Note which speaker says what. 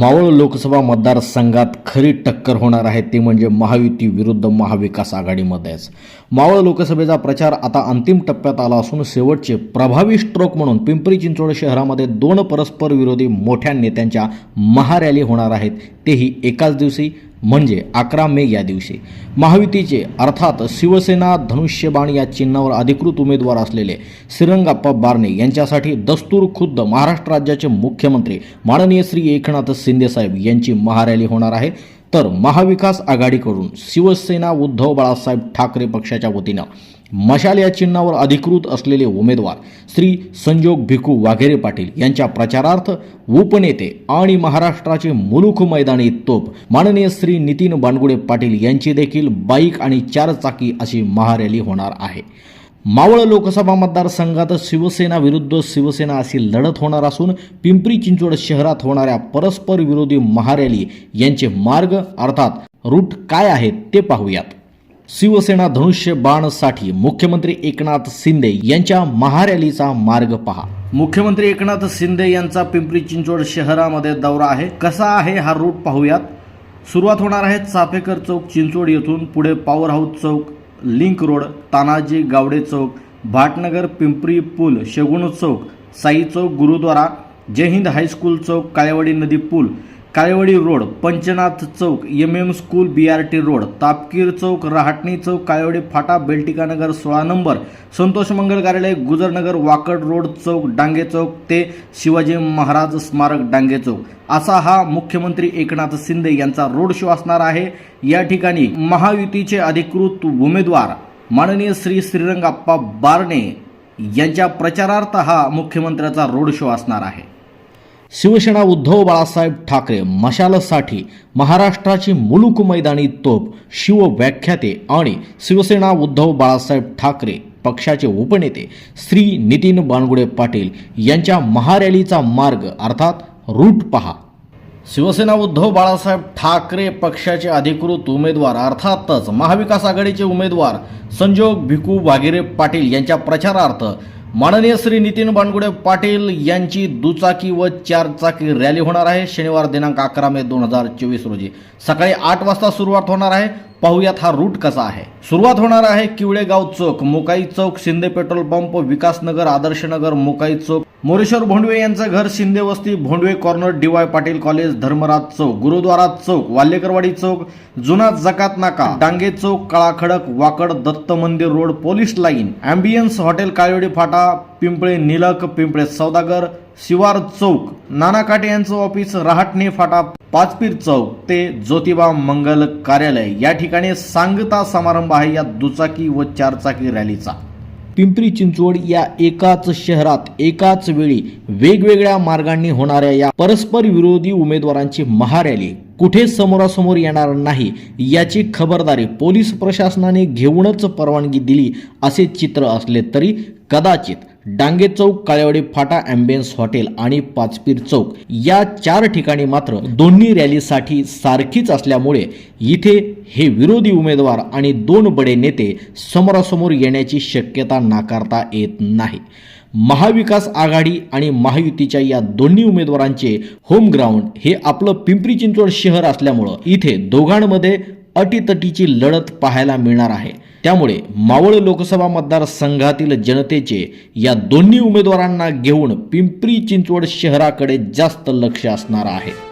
Speaker 1: मावळ लोकसभा मतदारसंघात खरी टक्कर होणार आहे ते म्हणजे महायुती विरुद्ध महाविकास आघाडीमध्येच. मावळ लोकसभेचा प्रचार आता अंतिम टप्प्यात आला असून शेवटचे प्रभावी स्ट्रोक म्हणून पिंपरी चिंचवड शहरामध्ये दोन परस्पर विरोधी मोठ्या नेत्यांच्या महारॅली होणार आहेत तेही एकाच दिवशी. म्हणजे अकरा मे या दिवशी. महायुतीचे अर्थात शिवसेना धनुष्यबाण या चिन्हावर अधिकृत उमेदवार असलेले श्रीरंगाप्पा बारणे यांच्यासाठी दस्तूर खुद्द महाराष्ट्र राज्याचे मुख्यमंत्री माननीय श्री एकनाथ शिंदेसाहेब यांची महारॅली होणार आहे. तर महाविकास आघाडीकडून शिवसेना उद्धव बाळासाहेब ठाकरे पक्षाच्या वतीनं मशाल या चिन्हावर अधिकृत असलेले उमेदवार श्री संजोग भिकू वाघेरे पाटील यांच्या प्रचारार्थ उपनेते आणि महाराष्ट्राचे मुलुख मैदानी तोप माननीय श्री नितीन बानगुडे पाटील यांची देखील बाईक आणि चारचाकी अशी महारॅली होणार आहे. मावळ लोकसभा मतदारसंघात शिवसेना विरुद्ध शिवसेना अशी लढत होणार असून पिंपरी चिंचवड शहरात होणाऱ्या परस्पर विरोधी महारॅली यांचे मार्ग अर्थात रूट काय आहेत ते पाहूयात. शिवसेना धनुष्य बाणसाठी मुख्यमंत्री एकनाथ शिंदे यांच्या महारॅलीचा मार्ग पहा. मुख्यमंत्री एकनाथ शिंदे यांचा पिंपरी चिंचवड शहरामध्ये दौरा आहे. कसा आहे हा रूट पाहूयात. सुरुवात होणार आहे चाफेकर चौक चिंचवड येथून. पुढे पॉवर हाऊस चौक लिंक रोड तानाजी गावडे चौक भाटनगर पिंपरी पूल शगुन चौक साई चौक गुरुद्वारा जय हिंद हायस्कूल चौक काळेवाडी नदी पूल काळेवाडी रोड पंचनाथ चौक M M school B R T road Tapkir चौक रहाटणी चौक काळेवाडी फाटा बेल्टिका नगर सोळा नंबर संतोष मंगल कार्यालय गुजरनगर वाकड रोड चौक डांगे चौक ते शिवाजी महाराज स्मारक डांगे चौक. असा हा मुख्यमंत्री एकनाथ शिंदे यांचा रोड शो असणार आहे. या ठिकाणी महायुतीचे अधिकृत उमेदवार माननीय श्री श्रीरंगाप्पा बारणे यांच्या प्रचारार्थ हा मुख्यमंत्र्याचा रोड शो असणार आहे. शिवसेना उद्धव बाळासाहेब ठाकरे मशालसाठी महाराष्ट्राची मुलुक मैदानी तोप शिवव्याख्याते आणि शिवसेना उद्धव बाळासाहेब ठाकरे पक्षाचे उपनेते श्री नितीन बानगुडे पाटील यांच्या महारॅलीचा मार्ग अर्थात रूट पहा. शिवसेना उद्धव बाळासाहेब ठाकरे पक्षाचे अधिकृत उमेदवार अर्थातच महाविकास आघाडीचे उमेदवार संजोग भिकू वाघेरे पाटील यांच्या प्रचारार्थ माननीय श्री नितीन बानगुडे पाटील यांची दुचाकी व चारचाकी रॅली होणार आहे. शनिवार दिनांक अकरा मे दोन हजार चोवीस रोजी. सकाळी आठ वाजता सुरुवात होणार आहे. पाहूयात हा रूट कसा आहे. सुरुवात होणार आहे किवळेगाव चौक मोकाई चौक शिंदे पेट्रोल पंप विकासनगर आदर्शनगर मोकाई चौक मोरेश्वर भोंडवे यांचं घर Shinde Vasti Bhondwe corner D Y Patil college Dharmaraj चौक गुरुद्वारा चौक वाल्यकरवाडी चौक जुना जकात नाका डांगे चौक काळाखडक वाकड दत्त मंदिर road police line ambience hotel Kalewadi Phata Pimple Nilakh Pimple Saudagar शिवार चौक नाना काटे यांचं ऑफिस रहाटणे फाटा पाचपीर चौक ते ज्योतिबा मंगल कार्यालय. या ठिकाणी सांगता समारंभ आहे या दुचाकी व चारचाकी रॅलीचा. पिंपरी चिंचवड या एकाच शहरात एकाच वेळी वेगवेगळ्या मार्गांनी होणाऱ्या या परस्पर विरोधी उमेदवारांची महारॅली कुठे समोरासमोर येणार नाही याची खबरदारी पोलीस प्रशासनाने घेऊनच परवानगी दिली असे चित्र असले तरी कदाचित डांगे चौक काळेवाडी फाटा अँबियन्स हॉटेल आणि पाचपीर चौक या चार ठिकाणी मात्र दोन्ही रॅलीसाठी सारखीच असल्यामुळे इथे हे विरोधी उमेदवार आणि दोन बडे नेते समोरासमोर येण्याची शक्यता नाकारता येत नाही. महाविकास आघाडी आणि महायुतीच्या या दोन्ही उमेदवारांचे होम ग्राउंड हे आपलं पिंपरी चिंचवड शहर असल्यामुळं इथे दोघांमध्ये अटीतटीची लढत पाहायला मिळणार आहे. त्यामुळे मावळ लोकसभा मतदारसंघातील जनतेचे या दोन्ही उमेदवारांना घेऊन पिंपरी चिंचवड शहराकडे जास्त लक्ष असणार आहे.